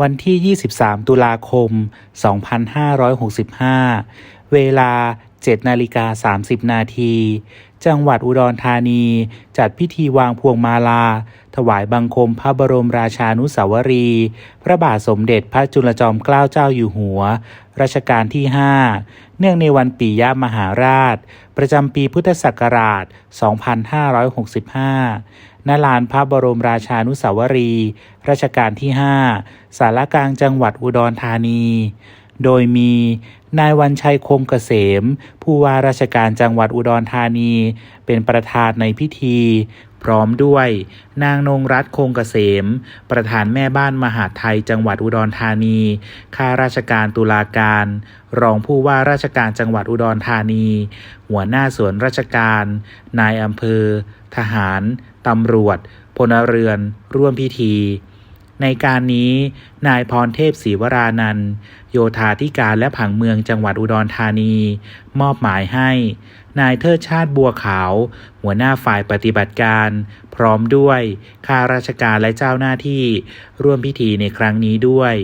วันที่ 23 ตุลาคม 2565 เวลา 7นาฬิกา30 นาทีจังหวัดอุดรธานี จัดพิธีวางพวงมาลา ถวายบังคมพระบรมราชานุสาวรีย์พระบาทสมเด็จพระจุลจอมเกล้าเจ้าอยู่หัว รัชกาลที่ 5 เนื่องในวันปิยมหาราช ประจำปีพุทธศักราช 2565 ณ ลานพระบรมราชานุสาวรีย์รัชกาลที่ 5 สารกลางจังหวัดอุดรธานี โดยมีนายวันชัยคงเกษม ผู้ว่าราชการจังหวัดอุดรธานี เป็นประธานในพิธี พร้อมด้วย นางนงรัตน์คงเกษม ประธานแม่บ้านมหาไทยจังหวัดอุดรธานีข้าราชการตุลาการ รองผู้ว่าราชการจังหวัดอุดรธานี หัวหน้าส่วนราชการ นายอำเภอ ทหารตำรวจพลเรือน ร่วมพิธี ในการนี้ นายพรเทพศรีวรานันท์โยธาธิการและผังเมืองจังหวัดอุดรธานี มอบหมายให้ นายเทิดชาติบัวขาว หัวหน้าฝ่ายปฏิบัติการ พร้อมด้วยข้าราชการและเจ้าหน้าที่ ร่วมพิธีในครั้งนี้ด้วย